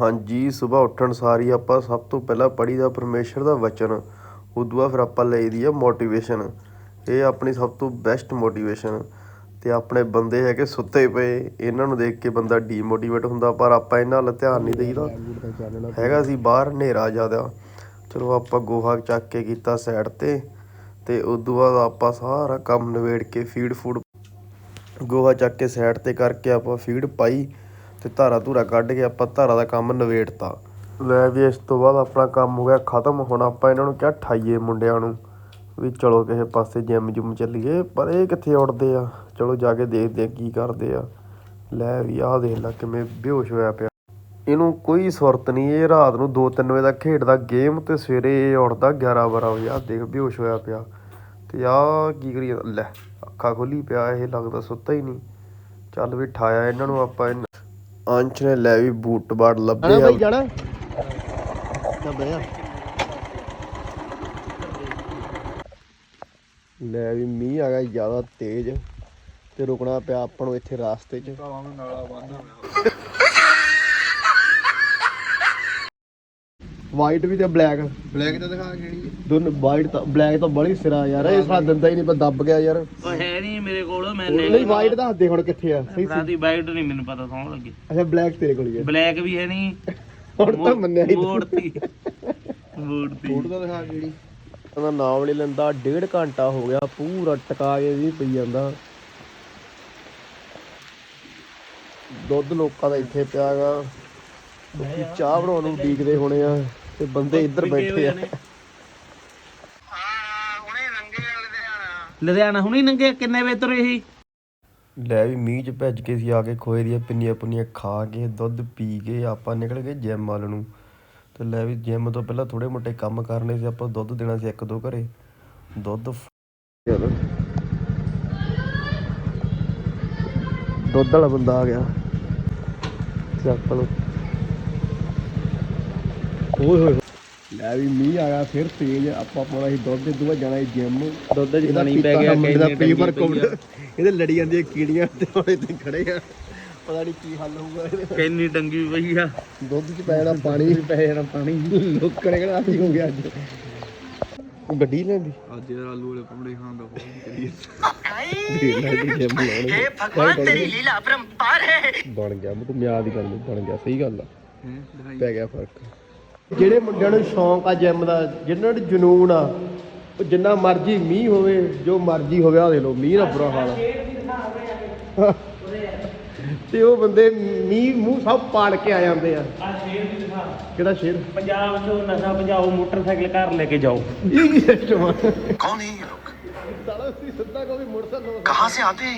ਹਾਂਜੀ ਸਵੇਰ ਉੱਠਣ ਸਾਰ ਹੀ ਆਪਾਂ ਸਭ ਤੋਂ ਪਹਿਲਾਂ ਪੜ੍ਹੀਦਾ ਪਰਮੇਸ਼ਰ ਦਾ ਵਚਨ ਉਦੋਂ ਬਾਅਦ ਫਿਰ ਆਪਾਂ ਲਈਦੀ ਆ ਮੋਟੀਵੇਸ਼ਨ ਇਹ ਆਪਣੀ ਸਭ ਤੋਂ ਬੈਸਟ ਮੋਟੀਵੇਸ਼ਨ ਤੇ ਆਪਣੇ ਬੰਦੇ ਹੈਗੇ ਸੁੱਤੇ ਪਏ, ਇਹਨਾਂ ਨੂੰ ਦੇਖ ਕੇ ਬੰਦਾ ਡੀਮੋਟੀਵੇਟ ਹੁੰਦਾ, ਪਰ ਆਪਾਂ ਇਹਨਾਂ ਵੱਲ ਧਿਆਨ ਨਹੀਂ ਦੇਈਦਾ। ਹੈਗਾ ਸੀ ਬਾਹਰ ਹਨੇਰਾ ਜ਼ਿਆਦਾ। ਚਲੋ ਆਪਾਂ ਗੋਹਾ ਚੱਕ ਕੇ ਕੀਤਾ ਸਾਈਡ ਤੇ ਤੇ ਉਦੋਂ ਬਾਅਦ ਆਪਾਂ ਸਾਰਾ ਕੰਮ ਨਵੇੜ ਕੇ ਫੀਡ ਫੂਡ ਗੋਹਾ ਚੱਕ ਕੇ ਸਾਈਡ ਤੇ ਕਰਕੇ ਆਪਾਂ ਫੀਡ ਪਾਈ। ਤੇ ਧਾਰਾ ਧੂਰਾ ਕੱਢ ਕੇ ਆਪਾਂ ਧਾਰਾ ਦਾ ਕੰਮ ਨਵੇੜਤਾ ਲੈ ਵੀ ਇਸ ਤੋਂ ਬਾਅਦ ਆਪਣਾ ਕੰਮ ਹੋ ਗਿਆ, ਖਤਮ। ਹੁਣ ਆਪਾਂ ਇਹਨਾਂ ਨੂੰ ਕਿਹਾ ਠਾਈਏ ਮੁੰਡਿਆਂ ਨੂੰ ਵੀ ਚਲੋ ਕਿਸੇ ਪਾਸੇ ਜਿਮ ਜੁਮ ਚੱਲੀਏ, ਪਰ ਇਹ ਕਿੱਥੇ ਉੱਠਦੇ ਆ? ਚਲੋ ਜਾ ਕੇ ਦੇਖਦੇ ਆ ਕੀ ਕਰਦੇ ਆ। ਲੈ ਵੀ ਆਹ ਦੇਖ ਲੈ ਕਿਵੇਂ ਬੇਹੋਸ਼ ਹੋਇਆ ਪਿਆ। ਇਹਨੂੰ ਕੋਈ ਸੁਰਤ ਨਹੀਂ, ਇਹ ਰਾਤ ਨੂੰ 2-3 ਵਜੇ ਤੱਕ ਖੇਡਦਾ ਗੇਮ ਤੇ ਸਵੇਰੇ ਇਹ ਉੱਠਦਾ 11-12 ਵਜੇ। ਆ ਦੇਖ ਬੇਹੋਸ਼ ਹੋਇਆ ਪਿਆ। ਤੇ ਆ ਕੀ ਕਰੀ ਲੈ, ਅੱਖਾਂ ਖੋਲੀ ਪਿਆ, ਇਹ ਲੱਗਦਾ ਸੁੱਤਾ ਹੀ ਨਹੀਂ। ਚੱਲ ਵੀ ਠਾਇਆ ਇਹਨਾਂ ਨੂੰ ਆਪਾਂ ਇਹਨਾਂ- ਅੰਸ਼ ਨੇ ਲੈ ਵੀ ਬੂਟ ਬਾੜ ਲੱਭੇ ਆ। ਜਾਣਾ? ਤਾਂ ਬਿਆ ਲੈ ਵੀ ਮੀਂਹ ਆ ਗਿਆ ਜ਼ਿਆਦਾ ਤੇਜ਼ ਤੇ ਰੁਕਣਾ ਪਿਆ ਆਪਾਂ ਨੂੰ ਇੱਥੇ ਰਾਸਤੇ 'ਚ। ਵਾਈਟ ਵੀ ਤੇ ਬਲੈਕ ਬਲੈਕ ਤਾਂ ਦਿਖਾ ਕਿਹੜੀ ਦੋਨੋਂ ਵਾਈਟ ਤਾਂ ਬਲੈਕ ਤਾਂ ਬੜੀ ਸਿਰਾ ਯਾਰ ਇਹ ਸਾਡਾ ਦਿੰਦਾ ਹੀ ਨਹੀਂ ਪਰ ਦੱਬ ਗਿਆ ਯਾਰ। ਉਹ ਹੈ ਨਹੀਂ ਮੇਰੇ ਕੋਲ ਮੈਂ ਨਹੀਂ ਵਾਈਟ ਦੱਸ ਦੇ ਹੁਣ ਕਿੱਥੇ ਆ ਸਹੀ ਰਾਤੀ ਵਾਈਟ ਨਹੀਂ ਮੈਨੂੰ ਪਤਾ ਸੌਣ ਲੱਗੇ। ਅੱਛਾ ਬਲੈਕ ਤੇਰੇ ਕੋਲ ਹੀ ਹੈ ਬਲੈਕ ਵੀ ਹੈ ਨਹੀਂ। ਹੁਣ ਤਾਂ ਮੰਨਿਆ ਹੀ ਤੂੰ। ਮੋੜਤੀ ਮੋੜਤੀ ਫੋਟੋ ਤਾਂ ਦਿਖਾ ਕਿਹੜੀ ਉਹਦਾ ਨਾਮ ਨਹੀਂ ਲੈਂਦਾ ਡੇਢ ਘੰਟਾ ਹੋ ਗਿਆ ਪੂਰਾ ਟਕਾ ਕੇ ਵੀ ਪਈ ਜਾਂਦਾ। ਦੁੱਧ ਲੋਕਾਂ ਦਾ ਇੱਥੇ ਪਿਆਗਾ ਚਾਹ ਬਣਾਉਣ ਨੂੰ ਉਡੀਕਦੇ ਹੋਣੇ ਆ। ਤੇ ਬੰਦੇ ਇੱਧਰ ਬੈਠੇ ਆ। ਲੁਧਿਆਣਾ। ਹੁਣੀ ਨੰਗੇ ਕਿੰਨੇ ਵਜੇ ਤੁਰੇ ਸੀ? ਲੈ ਵੀ ਮੀਂਹ ਚ ਭੱਜ ਕੇ ਸੀ ਆ ਕੇ ਖੋਏ ਦੀਆਂ ਪਿੰਨੀਆਂ ਪੁੰਨੀਆਂ ਖਾ ਕੇ ਦੁੱਧ ਪੀ ਕੇ ਆਪਾਂ ਨਿਕਲ ਗਏ ਜਿਮ ਵੱਲ ਨੂੰ। ਤੇ ਲੈ ਵੀ ਜਿਮ ਤੋਂ ਪਹਿਲਾਂ ਥੋੜੇ ਮੋਟੇ ਕੰਮ ਕਰਨੇ ਸੀ ਆਪਾਂ ਦੁੱਧ ਦੇਣਾ ਸੀ ਇੱਕ ਦੋ ਘਰੇ। ਦੁੱਧ ਦੁੱਧ ਵਾਲਾ ਬੰਦਾ ਆ ਗਿਆ। ਚੱਕ ਲੋ ਓਏ ਹੋਏ ਲੈ ਵੀ ਮੀਂਹ ਆ ਗਿਆ ਫਿਰ ਤੇਜ਼ ਆਪਾਂ ਪਾਉਣਾ ਸੀ ਦੁੱਧ ਦੇ ਦੂਆ ਜਾਣਾ ਸੀ ਜਿਮ ਦੁੱਧ ਇਹਦਾ ਪੀਤਾ ਮੁੰਡੇ ਦਾ ਪ੍ਰੀ ਵਰਕਆਊਟ। ਇਹਦੇ ਲੜੀ ਜਾਂਦੀਆਂ ਕੀੜੀਆਂ ਤੇ ਹੁਣ ਇੱਥੇ ਖੜੇ ਆ। ਪਤਾ ਨਹੀਂ ਕੀ ਹੱਲ ਹੋਊਗਾ ਇਹਦੇ। ਕਿੰਨੀ ਟੰਗੀ ਪਈ ਆ। ਦੁੱਧ ਚ ਪੈ ਜਾਣਾ ਪਾਣੀ। ਪੈ ਜਾਣਾ ਪਾਣੀ। ਲੋਕਾਂ ਨੇ ਕਹਿਣਾ ਆਹੀ ਹੋ ਗਿਆ ਅੱਜ। ਉਹ ਗੱਡੀ ਲੈਂਦੀ? ਅੱਜ ਯਾਰ ਆਲੂ ਵਾਲੇ ਪਕੌੜੇ ਖਾਣ ਦਾ ਬਹੁਤ ਕਰੀਏ। ਲਾਉਣੇ ਭਗਵਾਨ ਤੇਰੀ ਲੀਲਾ ਅਪਰੰਪਾਰ ਹੈ। ਬਣ ਗਿਆ ਮੈਂ ਤੂੰ ਮਿਆਦ ਹੀ ਕਰ ਲਈ ਬਣ ਗਿਆ ਸਹੀ ਗੱਲ ਆ। ਪੈ ਗਿਆ ਫ਼ਰਕ। ਜਿਹੜੇ ਮੁੰਡਿਆਂ ਨੂੰ ਸ਼ੌਂਕ ਆ ਜਿੰਮ ਦਾ ਜਿਨ੍ਹਾਂ ਨੂੰ ਜਨੂਨ ਆ ਉਹ ਜਿੰਨਾ ਮਰਜ਼ੀ ਮੀਂਹ ਹੋਵੇ ਜੋ ਮਰਜ਼ੀ ਹੋਵੇ ਆ ਦੇ ਲੋ ਮੀਂਹ ਦਾ ਬੁਰਾ ਹਾਲ ਤੇ ਉਹ ਬੰਦੇ ਮੀਂਹ ਮੂੰਹ ਸਭ ਪਾੜ ਕੇ ਆ ਜਾਂਦੇ ਆ। ਕਿਹੜਾ ਸ਼ੇਰ? ਪੰਜਾਬ ਚੋਂ ਨਸ਼ਾ ਭਜਾਓ ਮੋਟਰਸਾਈਕਲ ਘਰ ਲੈ ਕੇ ਜਾਓ। ਇਹ ਕੀ ਸਿਸਟਮ ਆ ਕੌਣ ਹੈ ਸਾਲਾ ਸੀ ਸਿੱਧਾ ਕੋਈ ਮੋਟਰਸਾਈਕਲ ਕਹਾਂ ਸੇ ਆਤੇ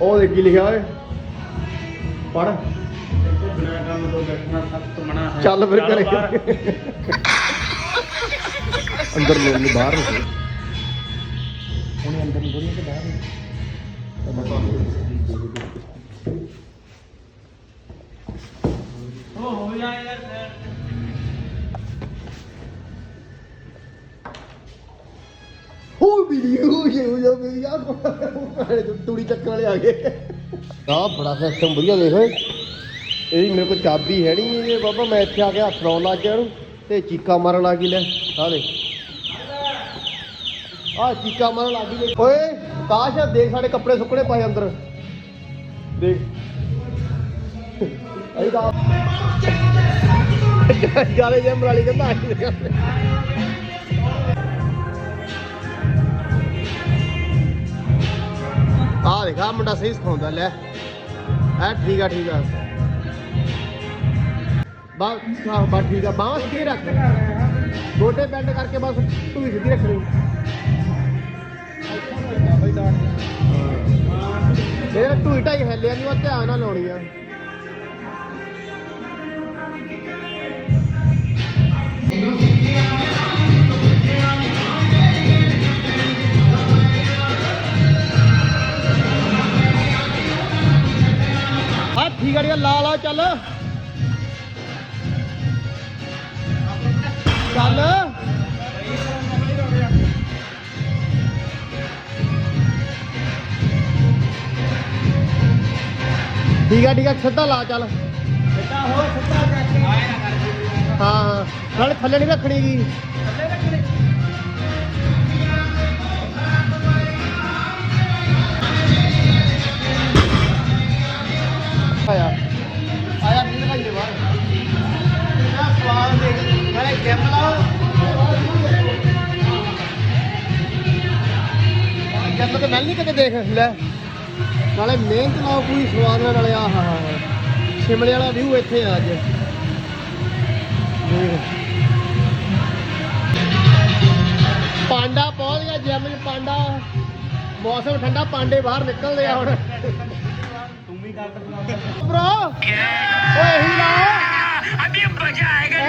ਉਹ ਦੇਖੀ ਲਿਖਿਆ ਹੋਇਆ ਪੜ ਬਿਨਾਂ ਕੰਮ ਤੋਂ ਬੈਠਣਾ ਸਖਤ ਮਨਾ ਹੈ। ਚੱਲ ਫਿਰ ਘਰੇ। ਅੰਦਰ ਲੋਕ ਨੂੰ ਬਾਹਰ ਨੂੰ ਉਹਨੇ ਅੰਦਰ ਨੂੰ ਕਿ ਬਾਹਰ ਨੂੰ ਉਹ ਹੋ ਜਾ ਯਾਰ side ਤੇ। ਹੋ ਵੀਡੀਓ ਇਹ ਹੋ ਜਾ ਮੇਰੀ ਯਾਰ ਤੂੜੀ ਚੱਕਣ ਵਾਲੇ ਆ ਗਏ। ਆ ਬੜਾ ਸਿਸਟਮ ਵਧੀਆ ਦੇਖ। ਇਹਦੀ ਮੇਰੇ ਕੋਲ ਚਾਬੀ ਹੈ ਨਹੀਂ ਇਹ ਬਾਬਾ, ਮੈਂ ਇੱਥੇ ਆ ਕੇ ਹੱਥ ਲਾਉਣ ਲੱਗ ਗਿਆ ਇਹਨੂੰ ਤੇ ਚੀਕਾ ਮਾਰਨ ਲੱਗ ਗਈ, ਲੈ, ਆ ਦੇ ਆ ਚੀਕਾ ਮਾਰਨ ਲੱਗ ਗਈ ਓਏ, ਕਾਸ਼ ਆ ਦੇਖ ਸਾਡੇ ਕੱਪੜੇ ਸੁੱਕਣੇ ਪਏ ਅੰਦਰ। ਦੇਖ। ਅਈ ਦਾ ਗਾਲੇ ਜੰਮ ਵਾਲੀ ਕਹਿੰਦਾ ਆਈ ਆ ਦੇਖ ਮੁੰਡਾ ਸਹੀ ਸਿਖਾਉਂਦਾ, ਲੈ। ਐ ਠੀਕ ਆ ਠੀਕ ਆ। ਬਸ ਆਹ ਬਸ ਠੀਕ ਆ, ਬਾਹਾਂ ਸਿੱਧੀ ਰੱਖ। ਗੋਡੇ ਬੈਂਡ ਕਰਕੇ ਬਸ ਢੂਈ ਸਿੱਧੀ ਰੱਖਣੀ ਇਹ ਢੂਈ ਢਾਈ ਹਿੱਲਿਆ ਨਹੀਂ ਉਹ ਧਿਆਨ ਨਾਲ ਲਾਉਣੀ ਆ। ਆ ਠੀਕ ਆ ਠੀਕ ਆ ਲਾ ਲਾ ਚੱਲ। ਚੱਲ ਠੀਕ ਆ ਠੀਕ ਆ ਸਿੱਧਾ ਲਾ ਚੱਲ। ਸਿੱਧਾ ਜਾ ਕੇ ਹਾਂ ਹਾਂ। ਨਾਲੇ ਥੱਲੇ ਨਹੀਂ ਰੱਖਣੀ ਗੀ। ਆਇਆ ਜੰਮ ਤੇ ਮੈਂ ਨਹੀਂ ਕਦੇ ਦੇਖ ਲੈ ਨਾਲੇ ਮਿਹਨਤ ਨਾਲ ਕੋਈ ਸਵਾਦ ਨਾਲ ਨਾਲੇ ਆਹ ਹਾ ਸ਼ਿਮਲੇ ਵਾਲਾ ਵਿਊ ਇੱਥੇ ਆ ਅੱਜ ਪਾਂਡਾ ਪਹੁੰਚ ਗਿਆ ਜੰਮ ਚ ਪਾਂਡਾ। ਮੌਸਮ ਠੰਡਾ ਪਾਂਡੇ ਬਾਹਰ ਨਿਕਲਦੇ ਆ ਹੁਣ। ਤੂੰ ਵੀ ਕੱਟ ਬ్రో ਓਏ ਹੀ ਲਾਓ ਅਭੀ ਮਜ਼ਾ ਆਏਗਾ।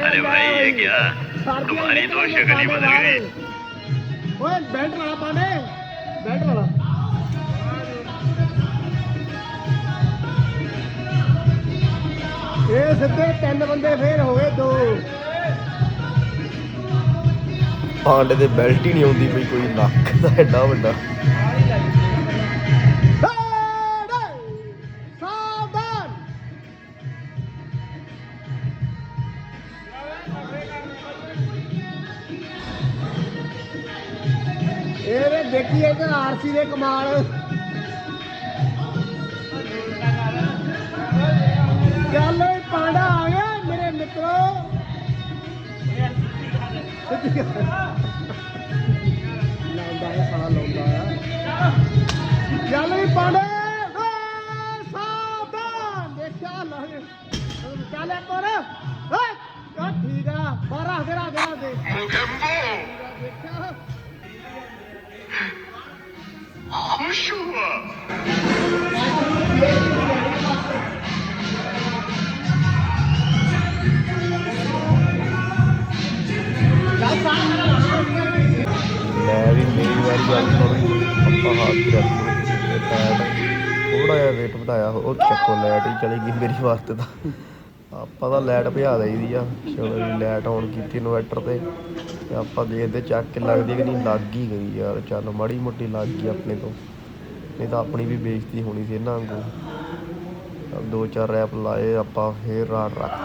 अरे भाई ये क्या तुम्हारी तो शक्ल ही बदल गई ओए बेल्ट वाला पाने बेल्ट वाला ਇਹ ਸਿੱਧੇ ਤਿੰਨ ਬੰਦੇ ਫੇਰ ਹੋ ਗਏ ਦੋ ਪਾਂਡੇ ਦੇ ਬੈਲਟ ਹੀ ਨਹੀਂ ਆਉਂਦੀ ਪਈ ਕੋਈ ਨੱਕ ਦਾ ਐਡਾ ਵੱਡਾ ਦੇਖੀਏ ਕਿ ਆਰਸੀ ਦੇ ਕਮਾਲ। ਚੱਲ ਓਏ ਪਾਂਡਾ ਆ ਗਿਆ ਮੇਰੇ ਮਿੱਤਰੋ। ਲਾਉਂਦਾ ਹੈ ਸਾਲਾ ਲਾਉਂਦਾ ਆ ਚੱਲ ਵੀ ਪਾਂਡੇ। ਓਏ ਦੇਖਿਆ ਚੱਲ ਹੋਰ। ਓਏ ਕਾ ਠੀਕ ਆ ਬਾਰਾ ਦੇ ਰਾ ਦੇ ਰਾ ਦੇ ਦੇਖਿਆ ਮੈਂ ਵੀ ਮੇਰੀ ਵਾਰੀ ਅੱਜ ਥੋੜੀ ਆਪਾਂ ਹੱਥ ਤੇ ਥੋੜਾ ਜਿਹਾ ਵੇਟ ਵਧਾਇਆ, ਉਹ ਚੱਕੋ ਲਾਈਟ ਹੀ ਚਲੀ ਗਈ ਮੇਰੀ ਵਾਸਤੇ ਤਾਂ। ਆਪਾਂ ਤਾਂ ਲਾਈਟ ਭਜਾ ਦਈਦੀ ਆ। ਚਲੋ ਜੀ ਲਾਈਟ ਆਨ ਕੀਤੀ ਇਨਵਰਟਰ ਤੇ। ਤੇ ਆਪਾਂ ਦੇਖਦੇ ਚੱਕ ਕੇ ਲੱਗਦੀ ਕਿ ਨਹੀਂ, ਲੱਗ ਹੀ ਗਈ ਯਾਰ। ਚੱਲ ਮਾੜੀ ਮੋਟੀ ਲੱਗ ਗਈ ਆਪਣੇ ਤੋਂ। ਨਹੀਂ ਤਾਂ ਆਪਣੀ ਵੀ ਬੇਇੱਜ਼ਤੀ ਹੋਣੀ ਸੀ ਇਹਨਾਂ ਵਾਂਗੂ। ਦੋ ਚਾਰ ਰੈਪ ਲਾਏ, ਆਪਾਂ ਫੇਰ ਰਾਤ ਰੱਖ।